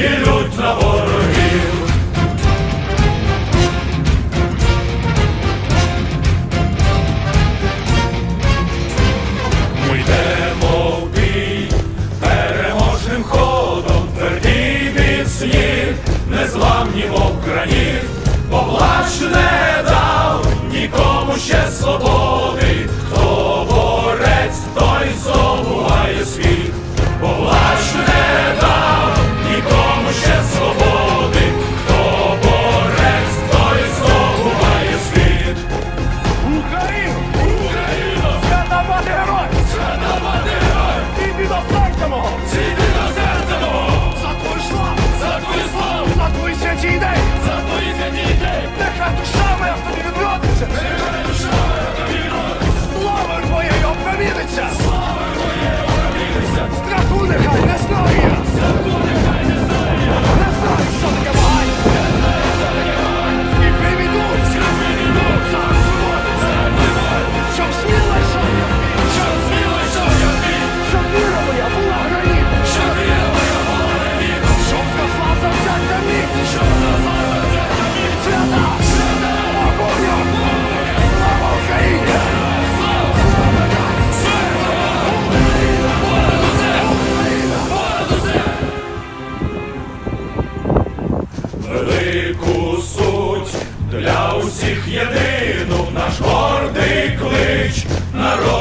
ідуть на ворогів. Ми йдемо в бій переможним ходом, тверді від слів, незламні окранів, бо не дав нікому ще свободи. хто велику суть для усіх єдину наш гордий клич народ.